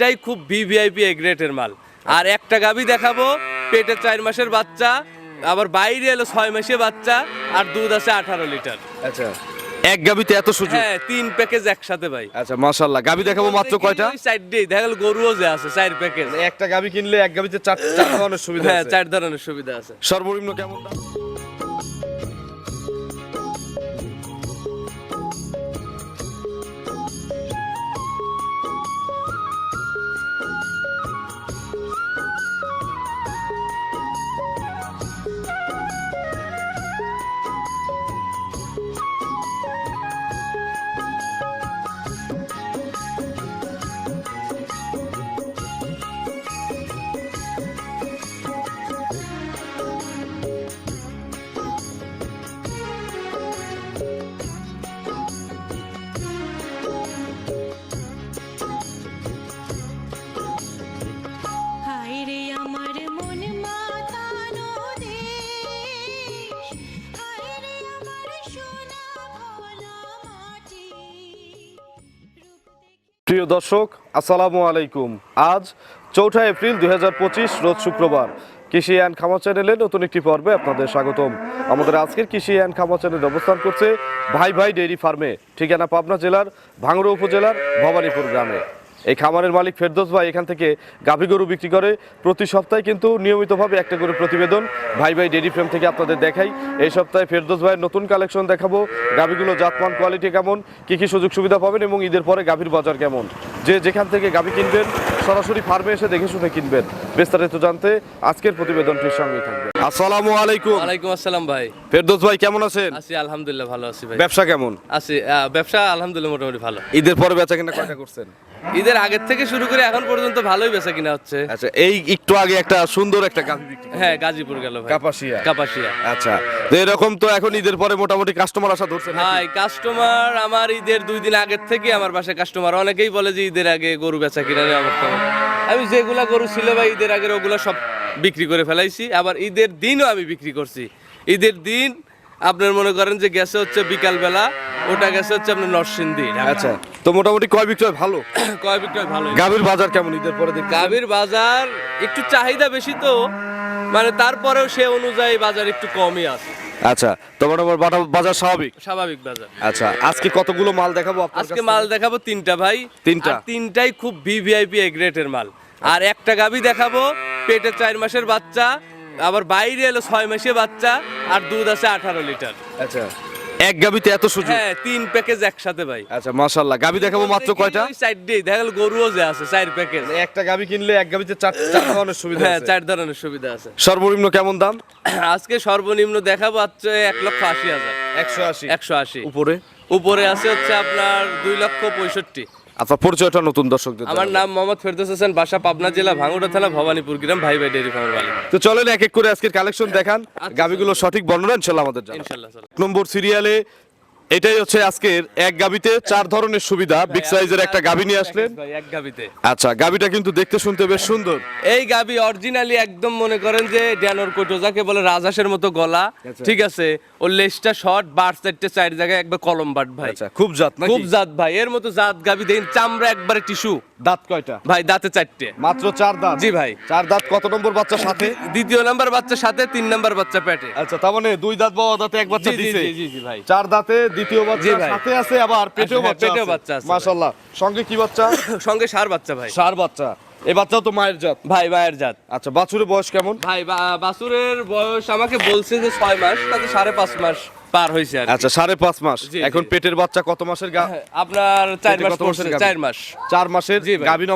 তিনটাই খুব ভিভিআইপি গ্রেটের মাল। আর একটা গাবি দেখাবো পেটে চার মাসের বাচ্চা আবার বাইরে এলো ছয় মাসে বাচ্চা আর দুধ আছে আঠারো লিটার। আচ্ছা। এক গাবিতে এত সুযোগ? হ্যাঁ তিন প্যাকেজ একসাথে ভাই। আচ্ছা মাশাআল্লাহ। গাবি দেখাবো মাত্র কয়টা? সাইড দিয়ে দেখা গেল গরুও যে আছে চার প্যাকেজ একটা গাবি কিনলে এক গাবিতে চার চার ধরনের সুবিধা হ্যাঁ চার ধরনের সুবিধা আছে। সর্বনিম্ন কেমন দাম প্রিয় দর্শক, আসসালামু আলাইকুম। আজ চৌঠা এপ্রিল দুই হাজার পঁচিশ, রোজ শুক্রবার। কৃষি অ্যান্ড খামার চ্যানেলে নতুন একটি পর্বে আপনাদের স্বাগতম। আমাদের আজকের কৃষি অ্যান্ড খামার চ্যানেল অবস্থান করছে ভাই ভাই ডেইরি ফার্মে, ঠিকানা পাবনা জেলার ভাঙড়া উপজেলার ভবানীপুর গ্রামে। এই খামারের মালিক ফেরদোস ভাই এখান থেকে গাভী গরু বিক্রি করে। প্রতি সপ্তাহে কিন্তু নিয়মিতভাবে একটা করে প্রতিবেদন ভাই ভাই ডেইরি ফ্রেম থেকে আপনাদের দেখাই। এই সপ্তাহে ফেরদোস ভাইয়ের নতুন কালেকশন দেখাবো। গাভীগুলো জাতমান, কোয়ালিটি কেমন, কি কি সুযোগ সুবিধা পাবেন এবং ঈদের পরে গাভীর বাজার কেমন। যে যেখান থেকে গাভী কিনবেন, সরাসরি ফার্মে এসে দেখে শুনে কিনবেন। বিস্তারিত জানতে আজকের প্রতিবেদনটির সঙ্গে থাকবে আসসালামু আলাইকুম। ওয়ালাইকুম আসসালাম ভাই। ফেরদোস ভাই কেমন আছেন? আছি আলহামদুলিল্লাহ ভালো আছি ভাই। ব্যবসা কেমন? আছি ব্যবসা আলহামদুলিল্লাহ মোটামুটি ভালো। ঈদের পরে বেচা কিনা কয়টা করছেন? ঈদের আগের থেকে শুরু করে এখন পর্যন্ত ভালোই বেচা কিনা হচ্ছে। আচ্ছা এই একটু আগে একটা সুন্দর একটা হ্যাঁ গাজীপুর গেল ভাই। কাপাসিয়া। কাপাসিয়া। আচ্ছা তো এরকম তো এখন ঈদের পরে মোটামুটি কাস্টমার আসা ধরছে? ভাই কাস্টমার আমার ঈদের দুই দিন আগের থেকে আমার বাসায় কাস্টমার অনেকেই বলে যে ঈদের আগে গরু বেচা কিনা আমি যেগুলা গরু ছিল ভাই ঈদের আগের ওগুলো সব বিক্রি করে ফেলাইছি। আবার ঈদের দিনও আমি বিক্রি করছি। ঈদের দিন আপনার মনে করেন যে গেছে হচ্ছে বিকালবেলা ওটা গেছে হচ্ছে আপনার নরসিংদী আচ্ছা তো মোটামুটি কয় বিক্রয় ভালো? কয় বিক্রয় ভালো? গাভীর বাজার কেমন ঈদের পরে দেখতে গাভীর বাজার একটু চাহিদা বেশি তো মানে তারপরেও সে অনুযায়ী বাজার একটু কমই আছে। আচ্ছা তো মোটামুটি বাটা- বাজার স্বাভাবিক? স্বাভাবিক বাজার। আচ্ছা আজকে কতগুলো মাল দেখাবো আজকে মাল দেখাবো তিনটা ভাই। তিনটা? তিনটাই খুব ভিভিআইপি গ্রেটের মাল। আর একটা গাবি দেখাবো পেটে চার মাসের বাচ্চা আবার বাইরে এলো ছয় মাসে বাচ্চা আর দুধ আছে আঠারো লিটার। আচ্ছা। এক গাবিতে এত সুযোগ? হ্যাঁ তিন প্যাকেজ একসাথে ভাই। আচ্ছা মাশাআল্লাহ। গাবি দেখাবো মাত্র কয়টা? সাইড দিয়ে দেখা গেল গরুও যে আছে চার প্যাকেজ। একটা গাবি কিনলে এক গাবিতে চার চার ধরনের সুবিধা হ্যাঁ চার ধরনের সুবিধা আছে। সর্বনিম্ন কেমন দাম? আজকে সর্বনিম্ন দেখাবো হচ্ছে এক লক্ষ আশি হাজার। একশো আশি। একশো আশি। উপরে? উপরে আছে হচ্ছে আপনার দুই লক্ষ পঁয়ষট্টি। আচ্ছা পরিচয়টা নতুন দর্শকদের আমার নাম মোহাম্মদ ফেরদৌস হোসেন বাসা পাবনা জেলা ভাঙ্গুড়া থানা ভবানীপুর গ্রাম ভাই ভাই ডেয়ারি ফার্মের মালিক। তো চলেন এক এক করে আজকের কালেকশন দেখান। গাবিগুলো সঠিক বর্ণনা ইনশাল্লাহ আমাদের। ইনশাল্লাহ এক নম্বর সিরিয়ালে এটাই হচ্ছে আজকের এক গাবিতে চার ধরনের সুবিধা বিগ সাইজের একটা গাবি নিয়ে আসলেন। এক গাবিতে। আচ্ছা গাবিটা কিন্তু দেখতে শুনতে বেশ সুন্দর। এই গাবি অরিজিনালি একদম মনে করেন যে ড্যানোর কোটো যাকে বলে রাজহাঁসের মতো গলা। আচ্ছা। ঠিক আছে ওর লেজটা শর্ট বার চারটে চার জায়গায় একবার কলম বাট ভাই। আচ্ছা খুব জাত নাকি? খুব জাত ভাই। এর মতো জাত গাবি দেখেন চামড়া একবারে টিস্যু দাঁত কয়টা? ভাই দাঁতে চারটে। মাত্র চার দাঁত? জি ভাই। চার দাঁত কত নম্বর বাচ্চা সাথে? দ্বিতীয় নাম্বার বাচ্চা সাথে তিন নাম্বার বাচ্চা পেটে। আচ্ছা তার মানে দুই দাঁত বাবা দাঁতে এক বাচ্চা দিছে। জি, জি, জি, ভাই। চার দাঁতে দ্বিতীয় বাচ্চা। সাথে আছে আবার পেটেও হ্যাঁ, বাচ্চা পেটেও বাচ্চা আছে, মাশাআল্লাহ। সঙ্গে কি বাচ্চা? সঙ্গে সার বাচ্চা ভাই। সার বাচ্চা। এই বাচ্চা তো মায়ের জাত? ভাই মায়ের জাত। আচ্ছা বাছুরের বয়স কেমন? ভাই বাছুরের বয়স আমাকে বলছে যে ছয় মাস তাতে সাড়ে পাঁচ মাস। পার হয়েছে আর আচ্ছা সাড়ে পাঁচ মাস। এখন পেটের বাচ্চা কত মাসের গা হ্যাঁ, আপনার চার মাস? চার মাস। চার মাসের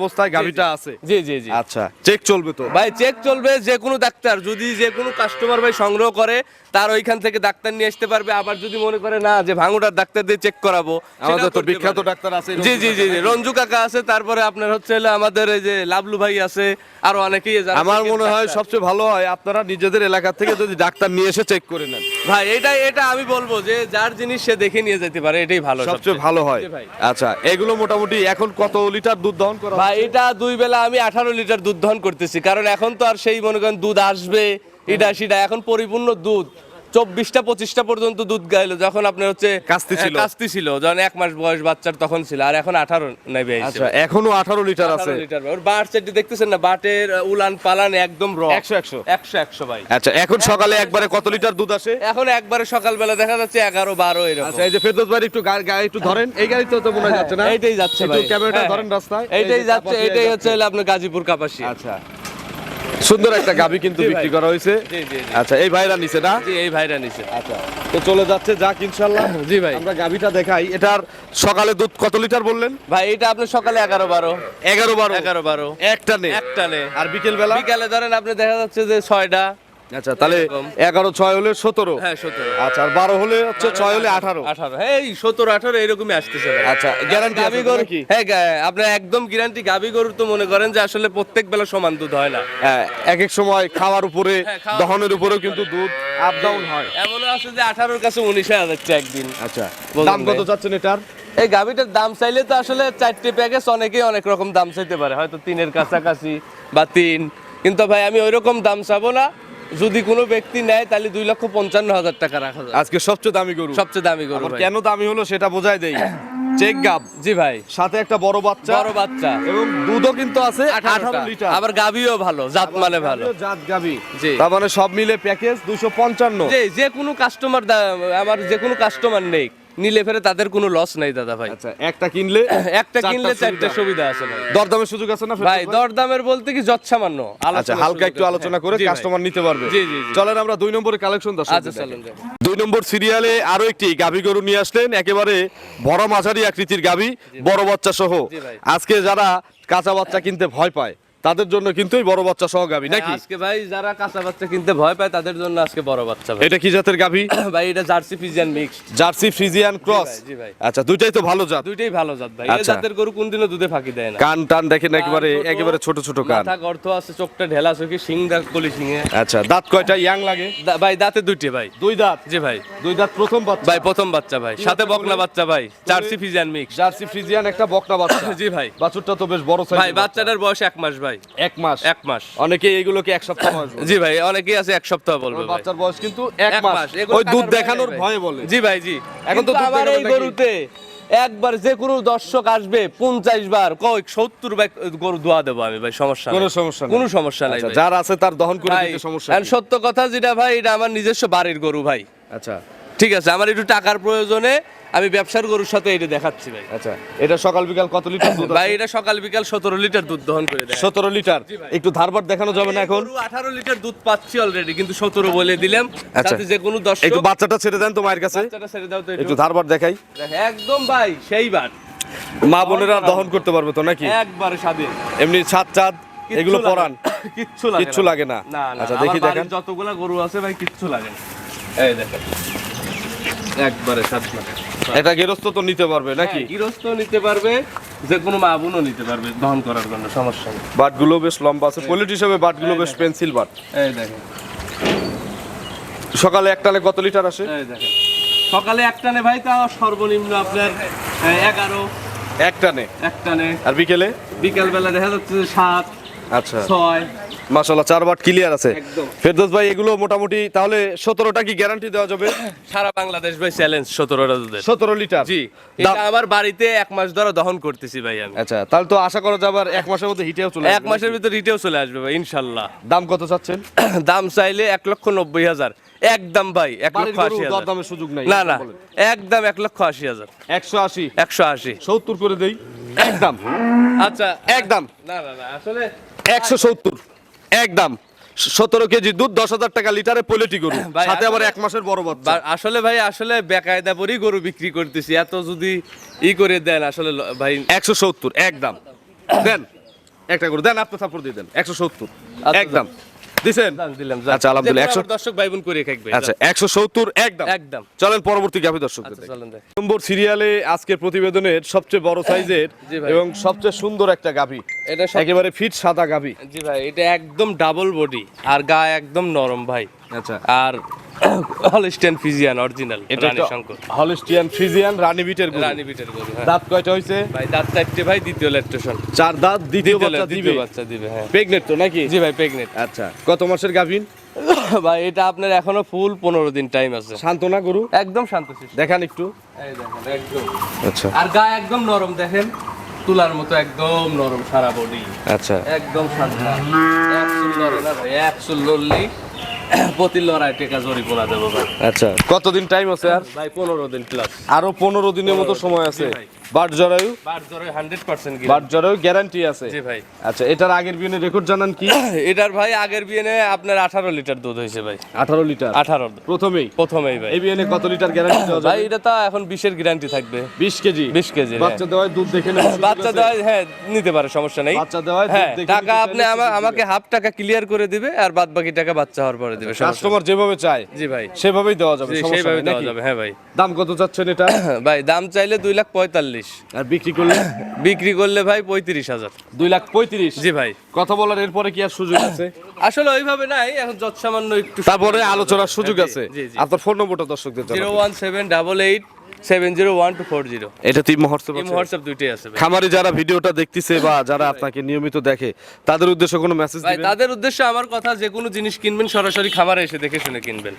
অবস্থায় গাভীটা আছে? জি জি জি। আচ্ছা চেক চলবে তো? ভাই চেক চলবে যে কোনো ডাক্তার যদি যে কোনো কাস্টমার ভাই সংগ্রহ করে তার ওইখান থেকে ডাক্তার নিয়ে আসতে পারবে। আবার যদি মনে করে না যে ভাঙুটার ডাক্তার দিয়ে চেক করাবো আমাদের তো বিখ্যাত ডাক্তার আছে জি জি জি রঞ্জু কাকা। আছে তারপরে আপনার হচ্ছে আমাদের এই যে লাভলু ভাই আছে আরও অনেকেই আমার মনে হয় সবচেয়ে ভালো হয় আপনারা নিজেদের এলাকা থেকে যদি ডাক্তার নিয়ে এসে চেক করে নেন। ভাই এটা এটা আমি বলব যে যার জিনিস সে দেখে নিয়ে যেতে পারে এটাই ভালো সবচেয়ে ভালো হয়। আচ্ছা এগুলো মোটামুটি এখন কত লিটার দুধ দহন করা ভাই এটা দুই বেলা আমি আঠারো লিটার দুধ দহন করতেছি কারণ এখন তো আর সেই মনে করেন দুধ আসবে এটা সেটা এখন পরিপূর্ণ দুধ। চব্বিশটা পঁচিশটা পর্যন্ত দুধ গাইলো যখন আপনার হচ্ছে কাস্তি ছিল। কাস্তি ছিল যখন এক মাস বয়স বাচ্চার তখন ছিল আর এখন আঠারো নেবে আচ্ছা এখনও আঠারো লিটার আছে। লিটার ওর বাট সেটি দেখতেছেন না? বাটের উলান পালান একদম র একশো একশো। একশো একশো ভাই। আচ্ছা এখন সকালে একবারে কত লিটার দুধ আসে? এখন একবারে সকালবেলা দেখা যাচ্ছে এগারো বারো এরকম। আচ্ছা এই যে ফেরদৌস ভাই একটু গা- গায়ে একটু ধরেন এই গাড়ি তো মনে যাচ্ছে না? এইটাই যাচ্ছে ভাই। ক্যামেরাটা হ্যাঁ, ধরেন রাস্তায় এই এইটাই যাচ্ছে এইটাই হচ্ছে হলো আপনার গাজীপুর কাপাসি আচ্ছা। সুন্দর একটা গাবি কিন্তু বিক্রি করা হয়েছে। জি, জি, জি। আচ্ছা এই ভাইরা নিছে না? জি এই ভাইরা নিছে। আচ্ছা তো চলে যাচ্ছে যাক ইনশাল্লাহ। জি ভাই। আমরা গাবিটা দেখাই। এটার সকালে দুধ কত লিটার বললেন? ভাই এটা আপনি সকালে এগারো বারো। এগারো বারো। এগারো বারো। একটা নে। একটানে আর বিকেল বেলা বিকেলে ধরেন আপনি দেখা যাচ্ছে যে ছয়টা। আচ্ছা তাহলে এগারো ছয় হলে সতেরো। হ্যাঁ সতেরো। আচ্ছা আর বারো হলে হচ্ছে ছয় হলে আঠারো। আঠারো। এই সতেরো আঠারো এরকমই আসতেছে আচ্ছা গ্যারান্টি গাবি গরু নাকি? হ্যাঁ আপনার একদম গ্যারান্টি গাবি গরু তো মনে করেন যে আসলে প্রত্যেক বেলা সমান দুধ হয় না। হ্যাঁ, এক এক সময় খাওয়ার উপরে হ্যাঁ, দহনের উপরেও কিন্তু দুধ আপ ডাউন হয়। এমনও আছে যে আঠারোর কাছে উনিশ হয়ে যাচ্ছে একদিন। আচ্ছা দাম কত। চাচ্ছেন এটার? এই গাভিটার দাম চাইলে তো আসলে চারটে প্যাকেজ অনেকেই অনেক রকম দাম চাইতে পারে। হয়তো তিনের কাছাকাছি বা তিন। কিন্তু ভাই আমি ওই রকম দাম চাবো না। যদি কোনো ব্যক্তি নেয় তাহলে দুই লক্ষ পঞ্চান্ন হাজার টাকা রাখা যায়। আজকে সবচেয়ে দামি গরু। সবচেয়ে দামি গরু আবার কেন দামি হলো সেটা বোঝাই দেই। চেক গাব। জি ভাই। সাথে একটা বড় বাচ্চা। বড় বাচ্চা। এবং দুধও কিন্তু আছে আঠারো আঠারোটা লিটার। আবার গাভিও ভালো জাত মানে ভালো। জাত গাবি। জি। তার মানে সব মিলে প্যাকেজ দুশো পঞ্চান্ন। যে কোনো কাস্টমার আমার যে কোনো কাস্টমার নেই। নিলে ফেরে তাদের কোনো লস নাই দাদা ভাই। আচ্ছা একটা কিনলে একটা কিনলে চারটে সুবিধা। আছে ভাই। দরদামের সুযোগ আছে না ভাই দরদামের বলতে কি যৎসামান্য। আচ্ছা হালকা একটু আলোচনা করে কাস্টমার নিতে পারবে। জি, জি। চলেন আমরা দুই নম্বরের কালেকশন দর্শক আচ্ছা চলুন। দুই নম্বর সিরিয়ালে আরও একটি গাভী গরু নিয়ে আসলেন একেবারে বড় মাঝারি আকৃতির গাভী বড় বাচ্চা সহ। আজকে যারা কাঁচা বাচ্চা কিনতে ভয় পায় তাদের জন্য কিন্তু এই বড় বাচ্চা সহ গাভী নাকি? আজকে ভাই যারা কাঁচা বাচ্চা কিনতে ভয় পায় তাদের জন্য আজকে বড় বাচ্চা ভাই। এটা কি জাতের গাভী? ভাই এটা Jersey Friesian mixed Jersey Friesian cross. জি ভাই। আচ্ছা দুইটাই তো ভালো জাত। দুইটাই ভালো জাত ভাই। এই আচ্ছা। জাতের গরু কোনদিনও দুধে ফাঁকি দেয় না। কান টান দেখেন একেবারে একেবারে ছোট ছোট কান। মাথা গর্ত আছে চোখটা ঢেলা চোখে শিং দাগ কলি শিঙে। আচ্ছা দাঁত কয়টা? ইয়াং লাগে? ভাই দাঁতে দুইটি ভাই। দুই দাঁত? জি ভাই। দুই দাঁত প্রথম বাচ্চা। ভাই প্রথম বাচ্চা ভাই। সাথে বকনা বাচ্চা ভাই। Jersey Friesian mix Jersey Friesian একটা বকনা বাচ্চা। জি ভাই। বাছুরটা তো বেশ বড় সাইজ ভাই বাচ্চাটার বয়স এক মাস ভাই। এক মাস। এক মাস। অনেকে এইগুলোকে এক সপ্তাহ জি ভাই অনেকেই আছে এক সপ্তাহ বলবে বাচ্চার বয়স কিন্তু এক মাস। ওই দুধ দেখানোর ভয়ে বলে। জি ভাই জি। এখন তো দেখাবে এই গরুতে একবার যে কোনো দর্শক আসবে পঞ্চাশ বার কয় সত্তর বার গরু দোয়া দেবো আমি ভাই সমস্যা কোনো নাই। সমস্যা কোনো সমস্যা নাই আচ্ছা, যার আছে তার দহন করে দিতে সমস্যা সত্য কথা যেটা ভাই এটা আমার নিজস্ব বাড়ির গরু ভাই। আচ্ছা। ঠিক আছে আমার একটু টাকার প্রয়োজনে আমি ব্যবসার গরুর সাথে এটা দেখাচ্ছি ভাই। আচ্ছা এটা সকাল বিকাল কত লিটার দুধ ভাই এটা সকাল বিকাল সতেরো লিটার দুধ দহন করে দেয় সতেরো লিটার। একটু ধারবার দেখানো যাবে না এখন? আঠারো লিটার দুধ পাচ্ছি অলরেডি কিন্তু সতেরো বলে দিলাম। আচ্ছা। যে কোনো দর্শক একটু বাচ্চাটা ছেড়ে দেন তো মায়ের কাছে। বাচ্চাটা ছেড়ে দাও তো একটু। ধারবার দেখাই। একদম ভাই সেইবার মা বোনেরা দহন করতে পারবে তো নাকি? একবারে স্বাধীন। এমনি ছাদ চাঁদ এগুলো পরান কিচ্ছু লাগে কিচ্ছু লাগে না। আচ্ছা দেখি দেখেন। যতগুলা গরু আছে ভাই কিচ্ছু লাগে না। এই দেখেন। একবারে সাতনা এটা গেরস্ত তো নিতে পারবে নাকি? হ্যাঁ, গৃহস্থ নিতে পারবে যে কোনো মা বোনও নিতে পারবে দহন করার জন্য সমস্যা নেই। বাটগুলো বেশ লম্বা আছে। পলিট হিসেবে বাটগুলো বেশ পেন্সিল বাট। এই দেখেন। সকালে একটানে কত লিটার আসে? এই দেখেন। সকালে একটানে ভাই তাও সর্বনিম্ন আপনার এগারো। একটানে একটানে আর বিকেলে? বিকাল বেলা দেখা যাচ্ছে সাত আচ্ছা। ছয়। মাশাল্লাহ চার বাট ক্লিয়ার আছে। একদম। ফেরদৌস ভাই এগুলো মোটামুটি তাহলে সতেরোটা কি গ্যারান্টি দেওয়া যাবে? সারা বাংলাদেশ ভাই চ্যালেঞ্জ সতেরোটা দুধের সতেরো লিটার জি। দাম- এটা আমার বাড়িতে এক মাস ধরে দহন করতেছি ভাই আমি। আচ্ছা তাহলে তো আশা করা যাবে আর এক মাসের মধ্যে হিটেও চলে এক মাসের? ভিতর রিটেও চলে আসবে ভাই ইনশাল্লাহ দাম কত চাচ্ছেন? দাম চাইলে এক লক্ষ নব্বই হাজার। একদম ভাই এক লক্ষ আশি হাজার। দরদামের সুযোগ নাই না না একদম এক লক্ষ আশি হাজার। একশো আশি। একশো আশি। সত্তর করে দেই। একদম। আচ্ছা। একদম। না না না আসলে একশো সত্তর। একদম। সতেরো কেজি দুধ দশ হাজার টাকা লিটারে পোলেটি গরু। সাথে আবার এক মাসের বড় বাচ্চা। আসলে ভাই আসলে বেকায়দা পরেই গরু বিক্রি করতেছি। এত যদি ই করে দেন আসলে ভাই একশো সত্তর একদম। দেন একটা গরু দেন আপনি সাপোর্ট দিয়ে দেন। একশো সত্তর। আচ্ছা, একদম। দিছেন? দিলাম আচ্ছা, আলহামদুলিল্লাহ, একশো একশো- দর্শক ভাই বোন করে খাইবে আচ্ছা একদম। একদম। চলেন পরবর্তী গাভী দর্শক আচ্ছা চলেন নম্বর সিরিয়ালে আজকের প্রতিবেদনের সবচেয়ে বড় সাইজের এবং সবচেয়ে সুন্দর একটা গাভী এটা একেবারে ফিট সাদা গাভী জি ভাই এটা একদম ডাবল বডি আর গা একদম নরম ভাই। আচ্ছা। আর হলস্টেন ফিজিয়ান অরিজিনাল এটা রানী শঙ্কর। হলিস্টিয়ান ফ্রিজিয়ান রানী বিটের গরু। রানী বিটের গরু হ্যাঁ। দাঁত কয়টা হইছে? ভাই দাঁত চারটে ভাই দ্বিতীয় ল্যাকটেশন চার দাঁত দ্বিতীয় বাচ্চা দিবে। বাচ্চা দিবে হ্যাঁ। প্রেগনেন্ট তো নাকি? জি ভাই প্রেগনেন্ট আচ্ছা কত মাসের গাভীন? ভাই এটা আপনার এখনও ফুল পনেরো দিন টাইম আছে। শান্ত না গরু? একদম শান্তশিষ্ট দেখান একটু। একদম। আচ্ছা। আর গা একদম নরম দেখেন? তুলার মতো একদম নরম সারা বডি আচ্ছা। একদম শান্ত। একশো লড়ে না ভাই একশো লড়লি প্রতি লড়াই টেকা জরি দেবো ভাই। আচ্ছা কতদিন টাইম আছে আর? ভাই পনেরো দিন প্লাস আরও পনেরো দিনের মতো সময় আছে। জি ভাই। বাট জরায়ু? হান্ড্রেড পার্সেন্ট বাট জরায়ু গ্যারান্টি আছে। জি ভাই। আচ্ছা এটার আগের বিয়ে রেকর্ড জানান কি? এটার ভাই আগের বিয়ে আপনার আঠারো লিটার দুধ হয়েছে ভাই। আঠারো লিটার? আঠারো। প্রথমেই? প্রথমেই ভাই। এই বিয়ে কত লিটার গ্যারান্টি দেওয়া ভাই এটা তো এখন বিশের গ্যারান্টি থাকবে। বিশ কেজি? বিশ কেজি বাচ্চা দেওয়ায় দুধ দেখে বাচ্চা হ্যাঁ নিতে পারে সমস্যা নেই। বাচ্চা দেওয়ায় হ্যাঁ টাকা আপনি আমা- আমাকে হাফ টাকা ক্লিয়ার করে দিবে আর বাদ বাকি টাকা বাচ্চা হওয়ার পরে দিবে কাস্টমার যেভাবে চায় জি ভাই। সেভাবেই দেওয়া যাবে নেই দেওয়া যাবে হ্যাঁ ভাই। দাম কত চাচ্ছেন এটা? ভাই দাম চাইলে দুই লাখ পঁয়তাল্লিশ। আর বিক্রি করলে? বিক্রি করলে ভাই পঁয়ত্রিশ হাজার। দুই লাখ পঁয়ত্রিশ? জি ভাই। কথা বলার এরপরে কি আর সুযোগ আছে? আসলে ওইভাবে নাই এখন যৎসামান্য একটু তারপরে আলোচনার সুযোগ আছে। আপনার ফোন নম্বরটা দর্শকদের zero one seven double eight seven zero one two four zero. এটা তিন হোয়াটসঅ্যাপ এই হোয়াটসঅ্যাপ দুইটাই আছে ভাই। খামারি যারা ভিডিওটা দেখতেছে বা যারা আপনাকে নিয়মিত দেখে তাদের উদ্দেশ্যে কোনো মেসেজ ভাই দিবেন? তাদের উদ্দেশ্যে আমার কথা যে কোনো জিনিস কিনবেন সরাসরি খামারে এসে দেখে শুনে কিনবেন।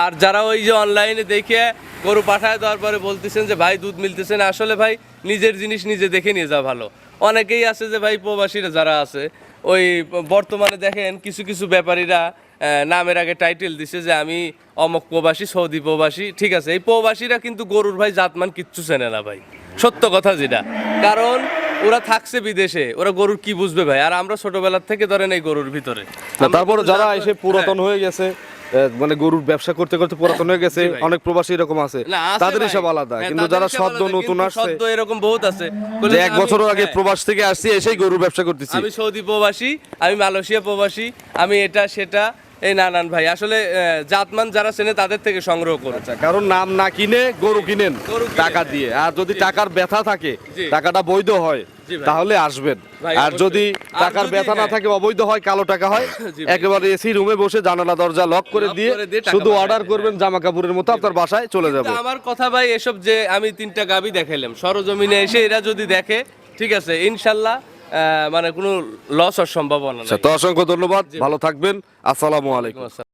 আর যারা ওই যে অনলাইনে দেখে গরু পাঠায় দেওয়ার পরে বলতেছেন যে ভাই দুধ মিলতেছে না। আসলে ভাই নিজের জিনিস নিজে দেখে নিয়ে যাওয়া ভালো। অনেকেই আছে যে ভাই প্রবাসীরা যারা আছে ওই বর্তমানে দেখেন কিছু কিছু ব্যাপারীরা নামের আগে টাইটেল দিছে যে আমি অমক প্রবাসী সৌদি প্রবাসী ঠিক আছে? এই প্রবাসীরা কিন্তু গরুর ভাই জাতমান কিচ্ছু চেনে না ভাই। সত্য কথা যেটা। কারণ ওরা থাকছে বিদেশে ওরা গরুর কি বুঝবে ভাই? আর আমরা ছোটবেলার থেকে ধরেন এই গরুর ভিতরে। তারপরে যারা এসে পুরাতন হয়ে। গেছে মানে গরুর ব্যবসা করতে করতে পুরাতন হয়ে গেছে অনেক প্রবাসী এরকম আছে। তাদের ভাই। হিসাব আলাদা হ্যাঁ, কিন্তু যারা সদ্য নতুন আসছে সদ্য এরকম বহুত আছে। যে এক বছর আগে হ্যাঁ, প্রবাস থেকে আসছি এসেই গরুর ব্যবসা করতেছি। আমি সৌদি প্রবাসী আমি মালয়েশিয়া প্রবাসী আমি এটা সেটা এই নানান ভাই আসলে জাতমান যারা চেনে তাদের থেকে সংগ্রহ করে আচ্ছা, কারণ নাম না কিনে গরু কিনেন টাকা হ্যাঁ। দিয়ে। আর যদি টাকার ব্যথা থাকে টাকাটা বৈধ হয় তাহলে আসবেন। আর যদি টাকার ব্যথা না হ্যাঁ। থাকে অবৈধ হয় কালো টাকা হয় একেবারে এসি রুমে বসে জানালা দরজা লক করে দিয়ে শুধু অর্ডার করবেন জামা কাপড়ের মতো আপনার বাসায় চলে যাবে। আমার কথা ভাই এসব যে আমি তিনটা গাবি দেখাইলাম সরজমিনে এসে এরা যদি দেখে ঠিক আছে ইনশাল্লাহ মানে কোনো লস হওয়ার সম্ভাবনা আচ্ছা নাই। তো অসংখ্য ধন্যবাদ। ভালো থাকবেন। আসসালামু আলাইকুম।